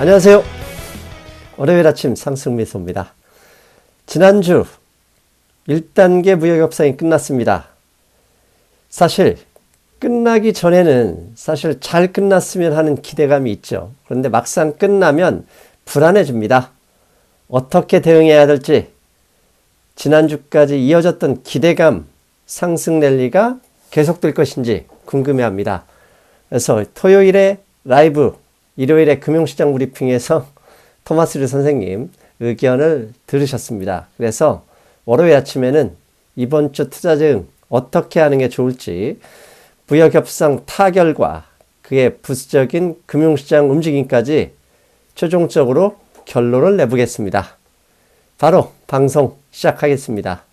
안녕하세요. 월요일 아침 상승미소입니다. 지난주 1단계 무역 협상이 끝났습니다. 사실 끝나기 전에는 사실 잘 끝났으면 하는 기대감이 있죠. 그런데 막상 끝나면 불안해집니다. 어떻게 대응해야 될지 지난주까지 이어졌던 기대감 상승 랠리가 계속될 것인지 궁금해합니다. 그래서 토요일에 라이브, 일요일에 금융시장 브리핑에서 토마스 류 선생님 의견을 들으셨습니다. 그래서 월요일 아침에는 이번 주 투자 대응 어떻게 하는 게 좋을지 부역 협상 타결과 그의 부수적인 금융시장 움직임까지 최종적으로 결론을 내보겠습니다. 바로 방송 시작하겠습니다.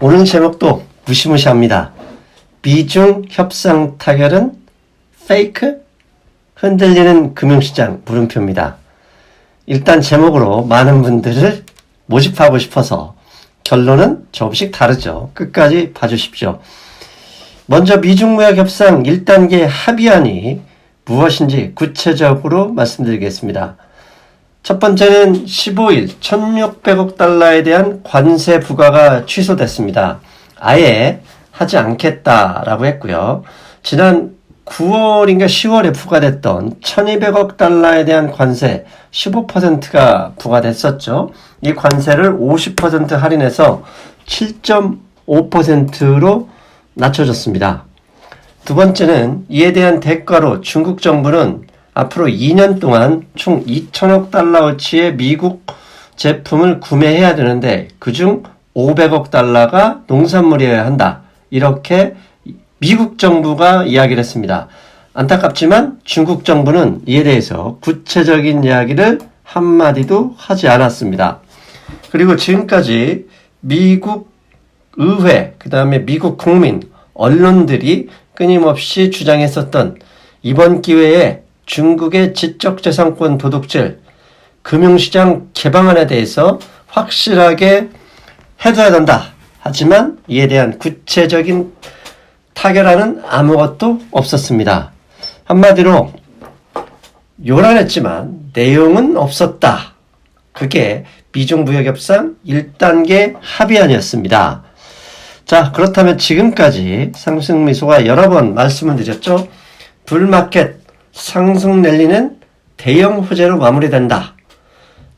오늘 제목도 무시무시합니다. 미중 협상 타결은 페이크? 흔들리는 금융시장 물음표입니다. 일단 제목으로 많은 분들을 모집하고 싶어서 결론은 조금씩 다르죠. 끝까지 봐주십시오. 먼저 미중무역 협상 1단계 합의안이 무엇인지 구체적으로 말씀드리겠습니다. 첫 번째는 15일 1600억 달러에 대한 관세 부과가 취소됐습니다. 아예 하지 않겠다라고 했고요. 지난 9월인가 10월에 부과됐던 1200억 달러에 대한 관세 15%가 부과됐었죠. 이 관세를 50% 할인해서 7.5%로 낮춰졌습니다. 두 번째는 이에 대한 대가로 중국 정부는 앞으로 2년 동안 총 2천억 달러어치의 미국 제품을 구매해야 되는데 그중 500억 달러가 농산물이어야 한다. 이렇게 미국 정부가 이야기를 했습니다. 안타깝지만 중국 정부는 이에 대해서 구체적인 이야기를 한마디도 하지 않았습니다. 그리고 지금까지 미국 의회, 그 다음에 미국 국민, 언론들이 끊임없이 주장했었던 이번 기회에 중국의 지적재산권 도둑질, 금융시장 개방안에 대해서 확실하게 해둬야 된다. 하지만 이에 대한 구체적인 타결안은 아무것도 없었습니다. 한마디로 요란했지만 내용은 없었다. 그게 미중무역협상 1단계 합의안이었습니다. 자, 그렇다면 지금까지 상승미소가 여러 번 말씀을 드렸죠. 불마켓 상승 랠리는 대형 호재로 마무리된다.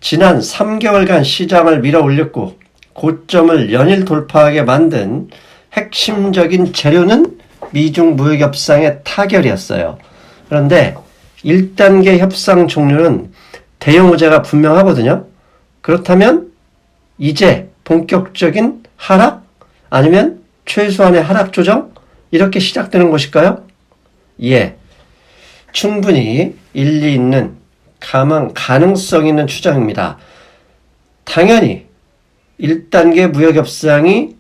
지난 3개월간 시장을 밀어 올렸고 고점을 연일 돌파하게 만든 핵심적인 재료는 미중 무역 협상의 타결이었어요. 그런데 1단계 협상 종료는 대형 호재가 분명하거든요. 그렇다면 이제 본격적인 하락 아니면 최소한의 하락 조정 이렇게 시작되는 것일까요? 예. 충분히 일리 있는 가망 가능성 있는 추정입니다. 당연히 1단계 무역 협상이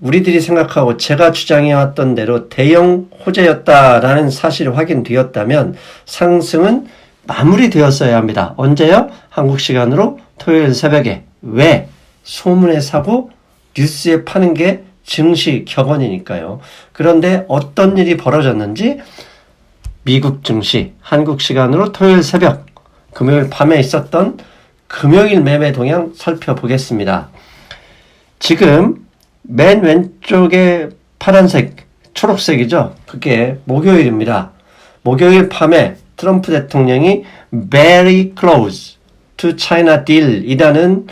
우리들이 생각하고 제가 주장해왔던 대로 대형 호재였다라는 사실이 확인되었다면 상승은 마무리되었어야 합니다. 언제요? 한국 시간으로 토요일 새벽에. 왜? 소문에 사고 뉴스에 파는 게 증시 격언이니까요. 그런데 어떤 일이 벌어졌는지 미국 증시 한국 시간으로 토요일 새벽 금요일 밤에 있었던 금요일 매매 동향 살펴보겠습니다. 지금 맨 왼쪽에 파란색, 초록색이죠. 그게 목요일입니다. 목요일 밤에 트럼프 대통령이 very close to China deal 이라는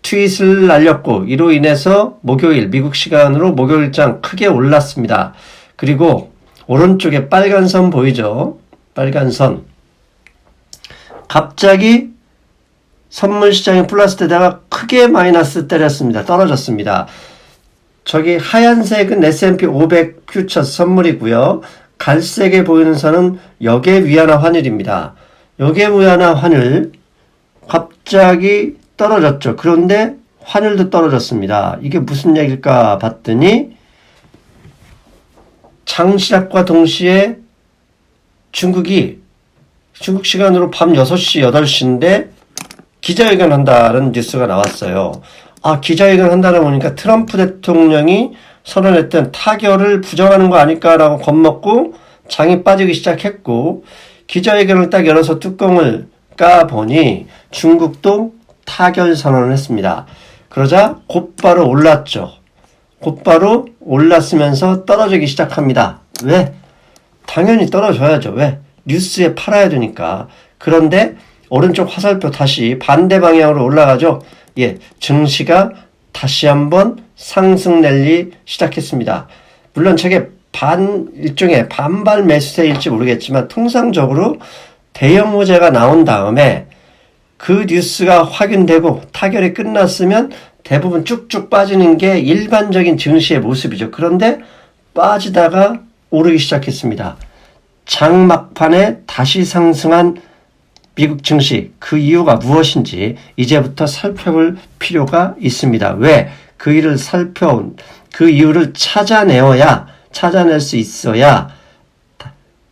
트윗을 날렸고 이로 인해서 목요일 미국 시간으로 목요일장 크게 올랐습니다. 그리고 오른쪽에 빨간 선 보이죠? 빨간 선. 갑자기 선물 시장에 플러스 되다가 크게 마이너스 때렸습니다. 떨어졌습니다. 저기 하얀색은 S&P 500 퓨처 선물이고요. 갈색에 보이는 선은 역의 위안화 환율입니다. 역의 위안화 환율 갑자기 떨어졌죠. 그런데 환율도 떨어졌습니다. 이게 무슨 얘기일까 봤더니 장시작과 동시에 중국이 중국 시간으로 밤 6시, 8시인데 기자회견 한다는 뉴스가 나왔어요. 아, 기자회견 한다는 보니까 트럼프 대통령이 선언했던 타결을 부정하는 거 아닐까라고 겁먹고 장이 빠지기 시작했고 기자회견을 딱 열어서 뚜껑을 까 보니 중국도 타결 선언을 했습니다. 그러자 곧바로 올랐죠. 곧바로 올랐으면서 떨어지기 시작합니다. 왜? 당연히 떨어져야죠. 왜? 뉴스에 팔아야 되니까. 그런데 오른쪽 화살표 다시 반대 방향으로 올라가죠. 예, 증시가 다시 한번 상승 랠리 시작했습니다. 물론 저게 반 일종의 반발 매수세일지 모르겠지만 통상적으로 대형 호재가 나온 다음에 그 뉴스가 확인되고 타결이 끝났으면 대부분 쭉쭉 빠지는 게 일반적인 증시의 모습이죠. 그런데 빠지다가 오르기 시작했습니다. 장막판에 다시 상승한 미국 증시 그 이유가 무엇인지 이제부터 살펴볼 필요가 있습니다. 왜? 그 일을 살펴온 그 이유를 찾아내어야 찾아낼 수 있어야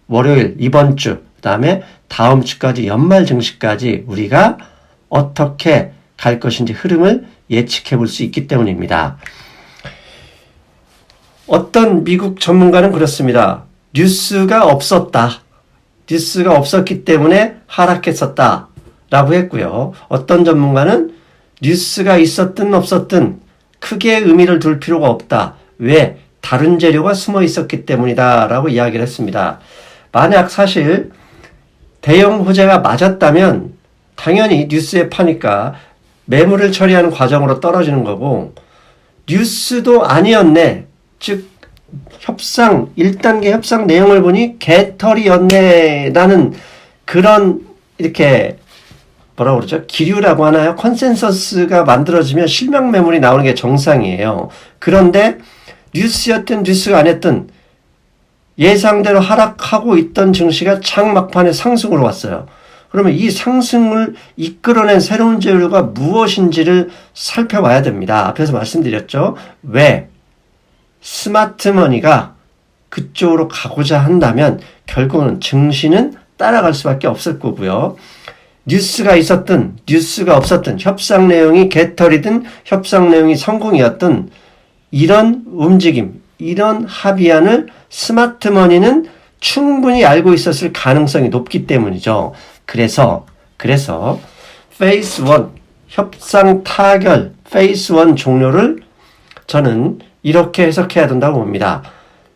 월요일 이번 주 그다음에 다음 주까지 연말 증시까지 우리가 어떻게 갈 것인지 흐름을 예측해 볼 수 있기 때문입니다. 어떤 미국 전문가는 그렇습니다. 뉴스가 없었다. 뉴스가 없었기 때문에 하락했었다. 라고 했고요. 어떤 전문가는 뉴스가 있었든 없었든 크게 의미를 둘 필요가 없다. 왜? 다른 재료가 숨어 있었기 때문이다. 라고 이야기를 했습니다. 만약 사실 대형 호재가 맞았다면 당연히 뉴스에 파니까 매물을 처리하는 과정으로 떨어지는 거고 뉴스도 아니었네. 즉 협상 1단계 협상 내용을 보니 개털이었네라는 그런 이렇게 뭐라고 그러죠? 기류라고 하나요? 컨센서스가 만들어지면 실명 매물이 나오는 게 정상이에요. 그런데 뉴스였든 뉴스가 아니었든 예상대로 하락하고 있던 증시가 장막판에 상승으로 왔어요. 그러면 이 상승을 이끌어낸 새로운 재료가 무엇인지를 살펴봐야 됩니다. 앞에서 말씀드렸죠. 왜? 스마트머니가 그쪽으로 가고자 한다면 결국은 증시는 따라갈 수밖에 없을 거고요. 뉴스가 있었든 뉴스가 없었든 협상 내용이 개털이든 협상 내용이 성공이었든 이런 움직임, 이런 합의안을 스마트머니는 충분히 알고 있었을 가능성이 높기 때문이죠. 그래서 그래서 페이스 1 협상 타결 페이스 1 종료를 저는 이렇게 해석해야 된다고 봅니다.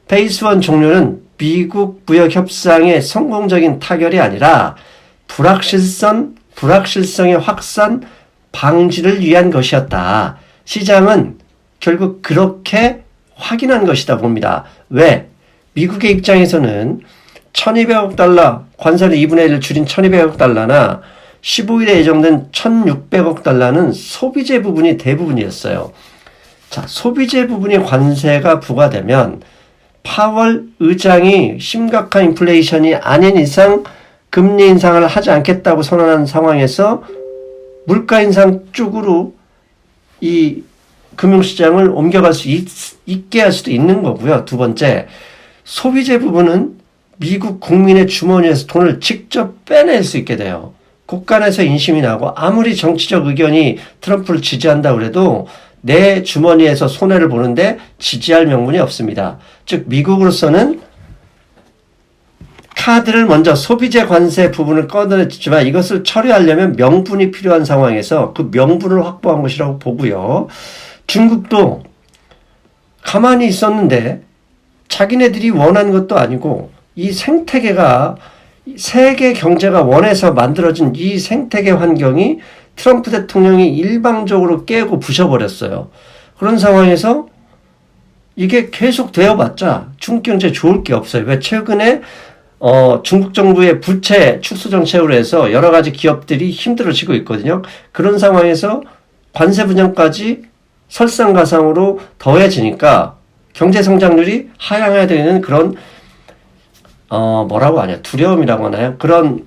페이스 1 종료는 미국 무역 협상의 성공적인 타결이 아니라 불확실성 불확실성의 확산 방지를 위한 것이었다. 시장은 결국 그렇게 확인한 것이다 봅니다. 왜? 미국의 입장에서는 1200억 달러, 관세를 2분의 1을 줄인 1200억 달러나 15일에 예정된 1600억 달러는 소비재 부분이 대부분이었어요. 자, 소비재 부분이 관세가 부과되면 파월 의장이 심각한 인플레이션이 아닌 이상 금리 인상을 하지 않겠다고 선언한 상황에서 물가 인상 쪽으로 이 금융시장을 옮겨갈 수 있, 있게 할 수도 있는 거고요. 두 번째, 소비재 부분은 미국 국민의 주머니에서 돈을 직접 빼낼 수 있게 돼요. 국간에서 인심이 나고 아무리 정치적 의견이 트럼프를 지지한다 그래도 내 주머니에서 손해를 보는데 지지할 명분이 없습니다. 즉 미국으로서는 카드를 먼저 소비재 관세 부분을 꺼내지만 이것을 처리하려면 명분이 필요한 상황에서 그 명분을 확보한 것이라고 보고요. 중국도 가만히 있었는데 자기네들이 원한 것도 아니고 이 생태계가 세계 경제가 원해서 만들어진 이 생태계 환경이 트럼프 대통령이 일방적으로 깨고 부셔버렸어요. 그런 상황에서 이게 계속 되어봤자 중국 경제 좋을 게 없어요. 왜 최근에 어, 중국 정부의 부채 축소 정책으로 해서 여러 가지 기업들이 힘들어지고 있거든요. 그런 상황에서 관세 분양까지 설상가상으로 더해지니까 경제 성장률이 하향해야 되는 그런 어 뭐라고 하냐 두려움이라고 하나요? 그런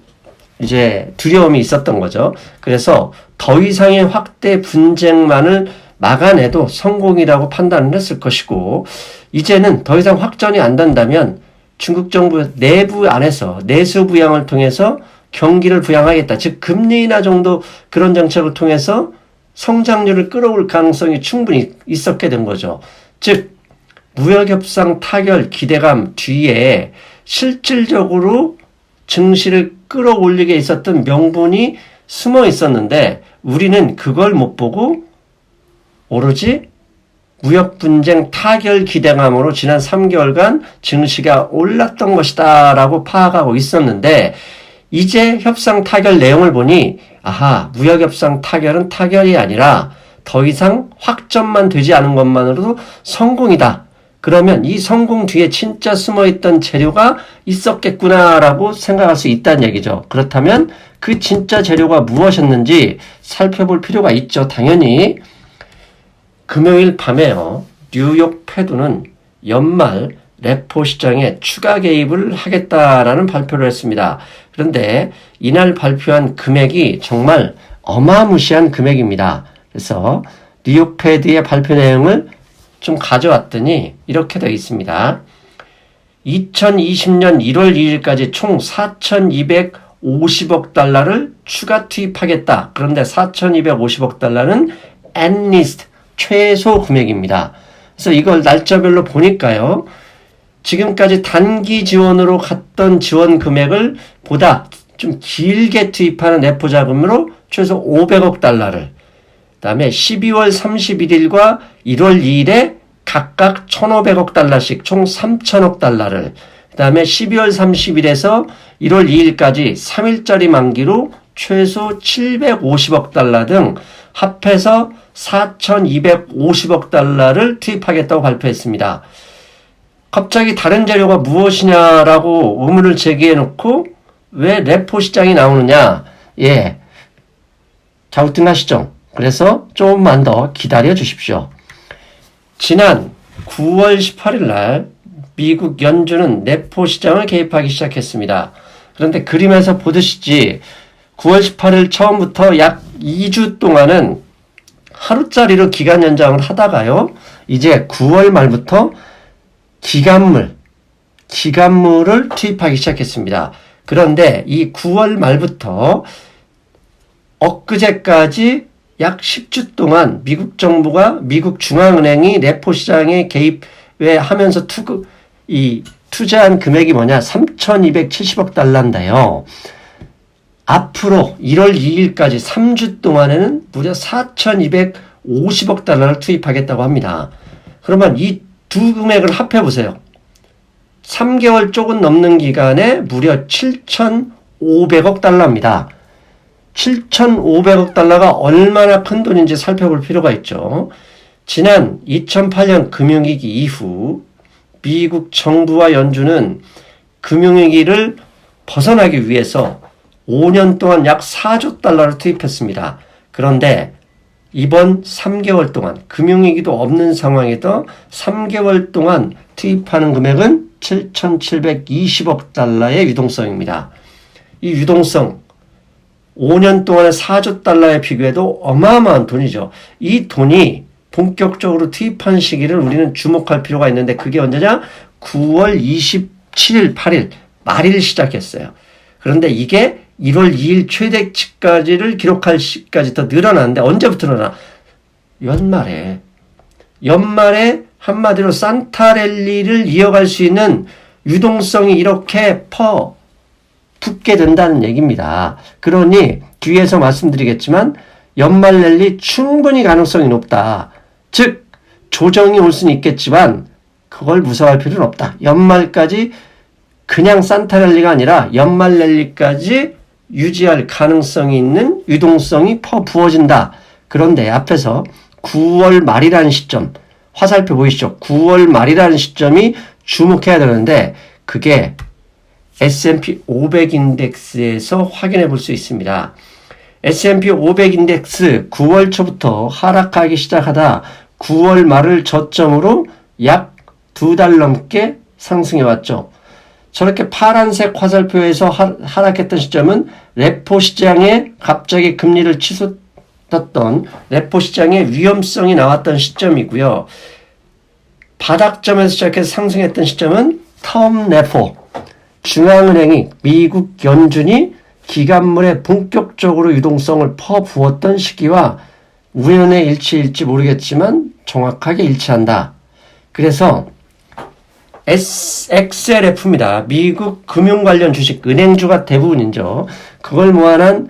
이제 두려움이 있었던 거죠. 그래서 더 이상의 확대 분쟁만을 막아내도 성공이라고 판단을 했을 것이고 이제는 더 이상 확전이 안 된다면 중국 정부 내부 안에서 내수 부양을 통해서 경기를 부양하겠다. 즉 금리 인하 정도 그런 정책을 통해서 성장률을 끌어올 가능성이 충분히 있었게 된 거죠. 즉 무역협상 타결 기대감 뒤에 실질적으로 증시를 끌어올리게 있었던 명분이 숨어 있었는데 우리는 그걸 못 보고 오로지 무역 분쟁 타결 기대감으로 지난 3개월간 증시가 올랐던 것이다라고 파악하고 있었는데 이제 협상 타결 내용을 보니 아하 무역 협상 타결은 타결이 아니라 더 이상 확정만 되지 않은 것만으로도 성공이다. 그러면 이 성공 뒤에 진짜 숨어 있던 재료가 있었겠구나라고 생각할 수 있다는 얘기죠. 그렇다면 그 진짜 재료가 무엇이었는지 살펴볼 필요가 있죠. 당연히 금요일 밤에요. 뉴욕 페드는 연말 레포 시장에 추가 개입을 하겠다라는 발표를 했습니다. 그런데 이날 발표한 금액이 정말 어마무시한 금액입니다. 그래서 뉴욕 페드의 발표 내용을 좀 가져왔더니 이렇게 되어 있습니다. 2020년 1월 2일까지 총 4,250억 달러를 추가 투입하겠다. 그런데 4,250억 달러는 enlist 최소 금액입니다. 그래서 이걸 날짜별로 보니까요. 지금까지 단기 지원으로 갔던 지원 금액을 보다 좀 길게 투입하는 내포 자금으로 최소 500억 달러를 그 다음에 12월 31일과 1월 2일에 각각 1,500억 달러씩 총 3,000억 달러를 그 다음에 12월 30일에서 1월 2일까지 3일짜리 만기로 최소 750억 달러 등 합해서 4,250억 달러를 투입하겠다고 발표했습니다. 갑자기 다른 재료가 무엇이냐라고 의문을 제기해 놓고 왜 레포 시장이 나오느냐? 예. 자우뚱하시죠? 그래서 조금만 더 기다려 주십시오. 지난 9월 18일 날 미국 연준은 내포 시장을 개입하기 시작했습니다. 그런데 그림에서 보듯이 9월 18일 처음부터 약 2주 동안은 하루짜리로 기간 연장을 하다가요. 이제 9월 말부터 기간물, 기간물을 투입하기 시작했습니다. 그런데 이 9월 말부터 엊그제까지 약 10주 동안 미국 정부가 미국 중앙은행이 레포 시장에 개입해 하면서 투, 이 투자한 금액이 뭐냐? 3,270억 달러인데요. 앞으로 1월 2일까지 3주 동안에는 무려 4,250억 달러를 투입하겠다고 합니다. 그러면 이 두 금액을 합해 보세요. 3개월 조금 넘는 기간에 무려 7,500억 달러입니다. 7,500억 달러가 얼마나 큰 돈인지 살펴볼 필요가 있죠. 지난 2008년 금융위기 이후 미국 정부와 연준은 금융위기를 벗어나기 위해서 5년 동안 약 4조 달러를 투입했습니다. 그런데 이번 3개월 동안 금융위기도 없는 상황에도 3개월 동안 투입하는 금액은 7,720억 달러의 유동성입니다. 이 유동성 5년 동안의 4조 달러에 비교해도 어마어마한 돈이죠. 이 돈이 본격적으로 투입한 시기를 우리는 주목할 필요가 있는데 그게 언제냐? 9월 27일, 8일 말일 시작했어요. 그런데 이게 1월 2일 최대치까지를 기록할 시까지 더 늘어나는데 언제부터 늘어나? 연말에 연말에 한마디로 산타랠리를 이어갈 수 있는 유동성이 이렇게 퍼 붙게 된다는 얘기입니다. 그러니 뒤에서 말씀드리겠지만 연말 랠리 충분히 가능성이 높다. 즉 조정이 올 수는 있겠지만 그걸 무서워할 필요는 없다. 연말까지 그냥 산타 랠리가 아니라 연말 랠리까지 유지할 가능성이 있는 유동성이 퍼 부어진다. 그런데 앞에서 9월 말이라는 시점, 화살표 보이시죠? 9월 말이라는 시점이 주목해야 되는데 그게 S&P 500 인덱스에서 확인해 볼 수 있습니다. S&P 500 인덱스 9월 초부터 하락하기 시작하다 9월 말을 저점으로 약 두 달 넘게 상승해 왔죠. 저렇게 파란색 화살표에서 하락했던 시점은 레포 시장에 갑자기 금리를 치솟았던 레포 시장의 위험성이 나왔던 시점이고요. 바닥점에서 시작해서 상승했던 시점은 텀 레포 중앙은행이 미국 연준이 기간물에 본격적으로 유동성을 퍼부었던 시기와 우연의 일치일지 모르겠지만 정확하게 일치한다. 그래서 XLF입니다. 미국 금융 관련 주식, 은행주가 대부분이죠. 그걸 모아놓은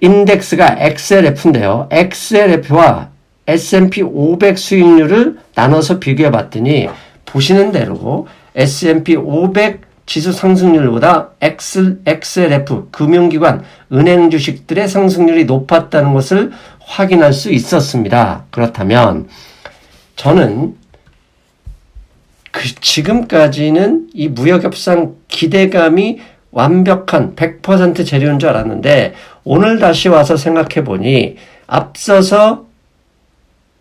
인덱스가 XLF인데요. XLF와 S&P 500 수익률을 나눠서 비교해 봤더니 보시는 대로 S&P 500 지수 상승률보다 X, XLF 금융기관 은행 주식들의 상승률이 높았다는 것을 확인할 수 있었습니다. 그렇다면 저는 그 지금까지는 이 무역협상 기대감이 완벽한 100% 재료인 줄 알았는데 오늘 다시 와서 생각해 보니 앞서서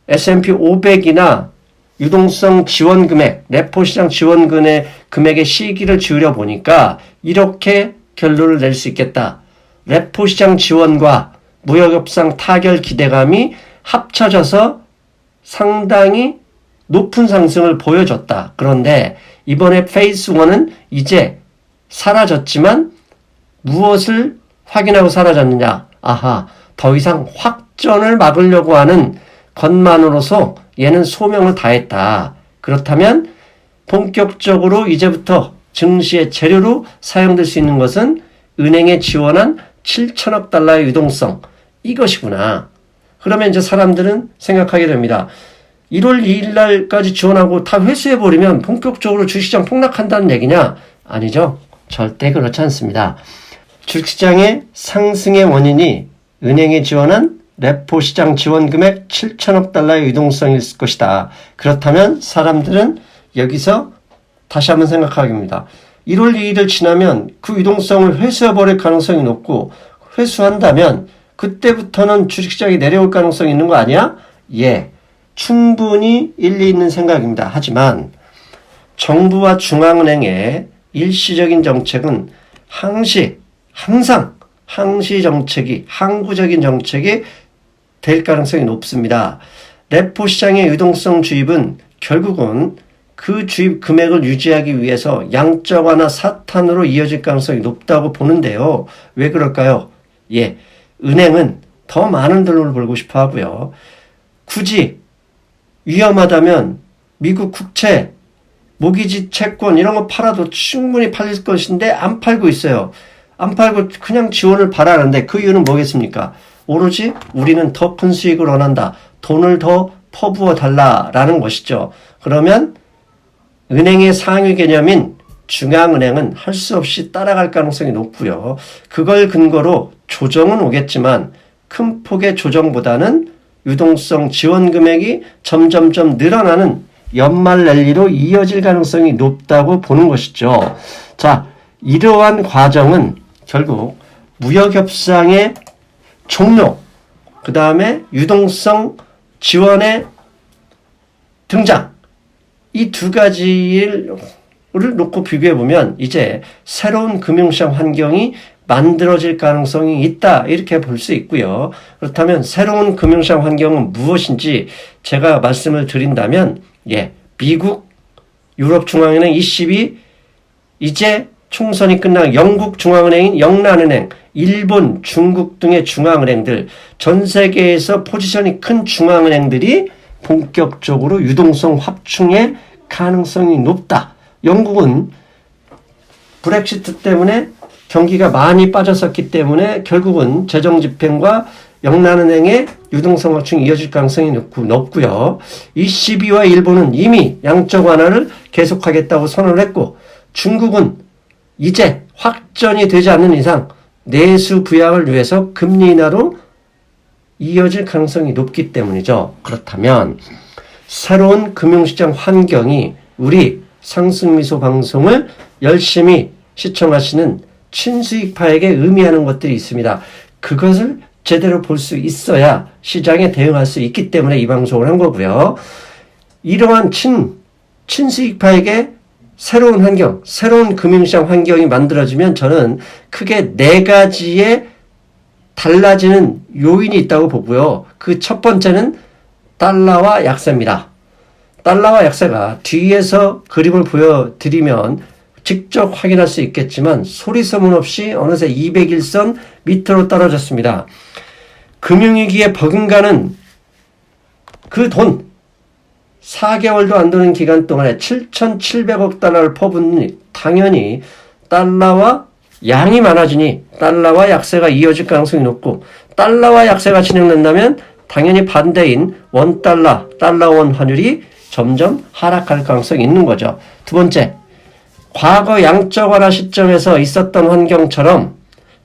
S&P 500이나 유동성 지원 금액, 레포 시장 지원 금액, 금액의 시기를 지으려 보니까 이렇게 결론을 낼 수 있겠다. 레포 시장 지원과 무역협상 타결 기대감이 합쳐져서 상당히 높은 상승을 보여줬다. 그런데 이번에 페이스 1은 이제 사라졌지만 무엇을 확인하고 사라졌느냐? 아하, 더 이상 확전을 막으려고 하는 것만으로서 얘는 소명을 다했다. 그렇다면 본격적으로 이제부터 증시의 재료로 사용될 수 있는 것은 은행에 지원한 7천억 달러의 유동성 이것이구나. 그러면 이제 사람들은 생각하게 됩니다. 1월 2일 날까지 지원하고 다 회수해 버리면 본격적으로 주식시장 폭락한다는 얘기냐? 아니죠. 절대 그렇지 않습니다. 주식시장의 상승의 원인이 은행에 지원한 레포 시장 지원 금액 7천억 달러의 유동성일 것이다. 그렇다면 사람들은 여기서 다시 한번 생각하게 됩니다. 1월 2일을 지나면 그 유동성을 회수해버릴 가능성이 높고 회수한다면 그때부터는 주식시장이 내려올 가능성이 있는 거 아니야? 예. 충분히 일리 있는 생각입니다. 하지만 정부와 중앙은행의 일시적인 정책은 항시, 항상 항시 정책이, 항구적인 정책이 될 가능성이 높습니다. 레포 시장의 유동성 주입은 결국은 그 주입 금액을 유지하기 위해서 양적 완화 사탄으로 이어질 가능성이 높다고 보는데요. 왜 그럴까요? 예. 은행은 더 많은 돈을 벌고 싶어 하고요. 굳이 위험하다면 미국 국채, 모기지 채권 이런 거 팔아도 충분히 팔릴 것인데 안 팔고 있어요. 안 팔고 그냥 지원을 바라는데 그 이유는 뭐겠습니까? 오로지 우리는 더 큰 수익을 원한다. 돈을 더 퍼부어 달라라는 것이죠. 그러면 은행의 상위 개념인 중앙은행은 할 수 없이 따라갈 가능성이 높고요. 그걸 근거로 조정은 오겠지만 큰 폭의 조정보다는 유동성 지원 금액이 점점점 늘어나는 연말 랠리로 이어질 가능성이 높다고 보는 것이죠. 자, 이러한 과정은 결국 무역 협상의 종료, 그 다음에 유동성 지원의 등장, 이 두 가지를 놓고 비교해 보면 이제 새로운 금융시장 환경이 만들어질 가능성이 있다. 이렇게 볼 수 있고요. 그렇다면 새로운 금융시장 환경은 무엇인지 제가 말씀을 드린다면, 예, 미국, 유럽 중앙은행 ECB, 이제 총선이 끝난 영국 중앙은행인 영란은행, 일본, 중국 등의 중앙은행들, 전 세계에서 포지션이 큰 중앙은행들이 본격적으로 유동성 확충의 가능성이 높다. 영국은 브렉시트 때문에 경기가 많이 빠졌었기 때문에 결국은 재정 집행과 영란은행의 유동성 확충이 이어질 가능성이 높고, 높고요. ECB와 일본은 이미 양적 완화를 계속하겠다고 선언을 했고 중국은 이제 확전이 되지 않는 이상 내수 부양을 위해서 금리 인하로 이어질 가능성이 높기 때문이죠. 그렇다면 새로운 금융시장 환경이 우리 상승미소 방송을 열심히 시청하시는 친수익파에게 의미하는 것들이 있습니다. 그것을 제대로 볼 수 있어야 시장에 대응할 수 있기 때문에 이 방송을 한 거고요. 이러한 친, 친수익파에게 새로운 환경, 새로운 금융시장 환경이 만들어지면 저는 크게 네 가지의 달라지는 요인이 있다고 보고요. 그 첫 번째는 달러와 약세입니다. 달러와 약세가 뒤에서 그림을 보여드리면 직접 확인할 수 있겠지만 소리 소문 없이 어느새 201선 밑으로 떨어졌습니다. 금융위기에 버금가는 그 돈, 4개월도 안 되는 기간 동안에 7,700억 달러를 퍼붓니 당연히 달러와 양이 많아지니 달러와 약세가 이어질 가능성이 높고 달러와 약세가 진행된다면 당연히 반대인 원달러, 달러원 환율이 점점 하락할 가능성이 있는 거죠. 두 번째, 과거 양적 완화 시점에서 있었던 환경처럼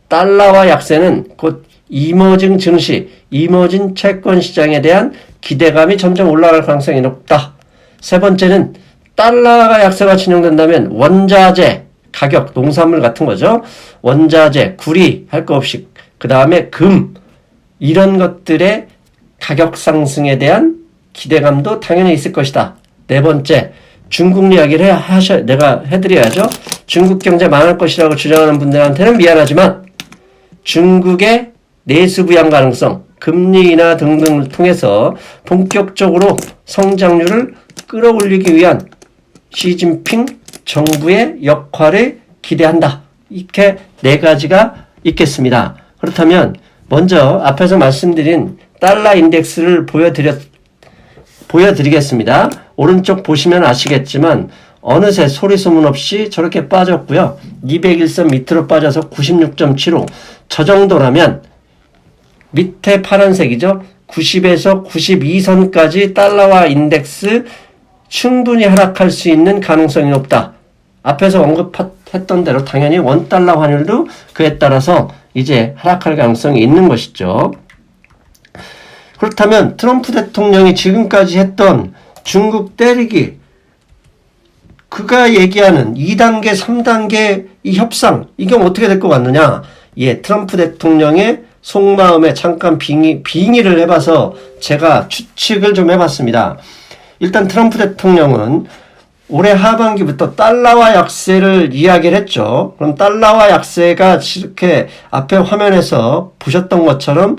달러와 약세는 곧 이머징 증시, 이머징 채권 시장에 대한 기대감이 점점 올라갈 가능성이 높다. 세 번째는 달러가 약세가 진행된다면 원자재 가격, 농산물 같은 거죠. 원자재, 구리 할 거 없이 그 다음에 금 이런 것들의 가격 상승에 대한 기대감도 당연히 있을 것이다. 네 번째, 중국 이야기를 해, 하셔, 내가 해드려야죠. 중국 경제 망할 것이라고 주장하는 분들한테는 미안하지만 중국의 내수 부양 가능성, 금리 인하 등등을 통해서 본격적으로 성장률을 끌어올리기 위한 시진핑 정부의 역할을 기대한다. 이렇게 네 가지가 있겠습니다. 그렇다면 먼저 앞에서 말씀드린 달러 인덱스를 보여드렸, 보여드리겠습니다. 오른쪽 보시면 아시겠지만 어느새 소리 소문 없이 저렇게 빠졌고요. 201선 밑으로 빠져서 96.75. 저 정도라면 밑에 파란색이죠. 90에서 92선까지 달러와 인덱스 충분히 하락할 수 있는 가능성이 높다. 앞에서 언급했던 대로 당연히 원달러 환율도 그에 따라서 이제 하락할 가능성이 있는 것이죠. 그렇다면 트럼프 대통령이 지금까지 했던 중국 때리기, 그가 얘기하는 2단계, 3단계 이 협상, 이게 어떻게 될 것 같느냐? 예, 트럼프 대통령의 속마음에 잠깐 빙의, 빙의를 해봐서 제가 추측을 좀 해봤습니다. 일단 트럼프 대통령은 올해 하반기부터 달러와 약세를 이야기를 했죠. 그럼 달러와 약세가 이렇게 앞에 화면에서 보셨던 것처럼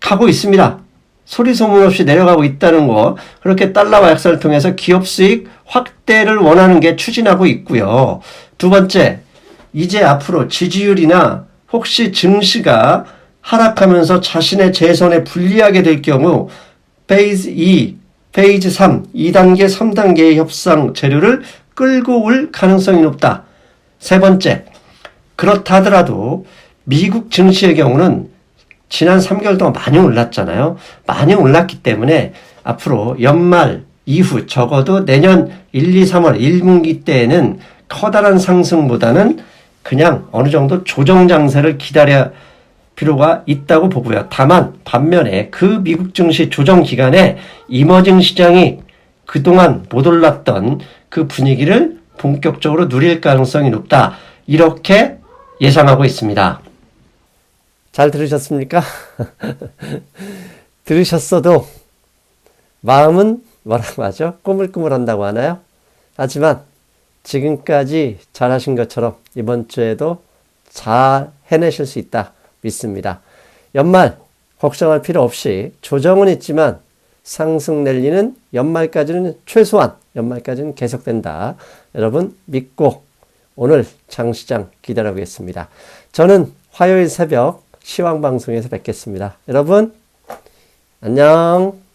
가고 있습니다. 소리 소문 없이 내려가고 있다는 거. 그렇게 달러와 약세를 통해서 기업 수익 확대를 원하는 게 추진하고 있고요. 두 번째, 이제 앞으로 지지율이나 혹시 증시가 하락하면서 자신의 재선에 불리하게 될 경우 페이즈 2, 페이즈 3, 2단계, 3단계의 협상 재료를 끌고 올 가능성이 높다. 세 번째, 그렇다 하더라도 미국 증시의 경우는 지난 3개월 동안 많이 올랐잖아요. 많이 올랐기 때문에 앞으로 연말 이후 적어도 내년 1, 2, 3월 1분기 때에는 커다란 상승보다는 그냥 어느 정도 조정 장세를 기다려 필요가 있다고 보고요. 다만 반면에 그 미국 증시 조정 기간에 이머징 시장이 그동안 못 올랐던 그 분위기를 본격적으로 누릴 가능성이 높다. 이렇게 예상하고 있습니다. 잘 들으셨습니까? 들으셨어도 마음은 뭐라고 하죠? 꾸물꾸물한다고 하나요? 하지만 지금까지 잘하신 것처럼 이번 주에도 잘 해내실 수 있다 믿습니다. 연말 걱정할 필요 없이 조정은 있지만 상승 랠리는 연말까지는 최소한 연말까지는 계속된다. 여러분 믿고 오늘 장시장 기다려보겠습니다. 저는 화요일 새벽 시황방송에서 뵙겠습니다. 여러분 안녕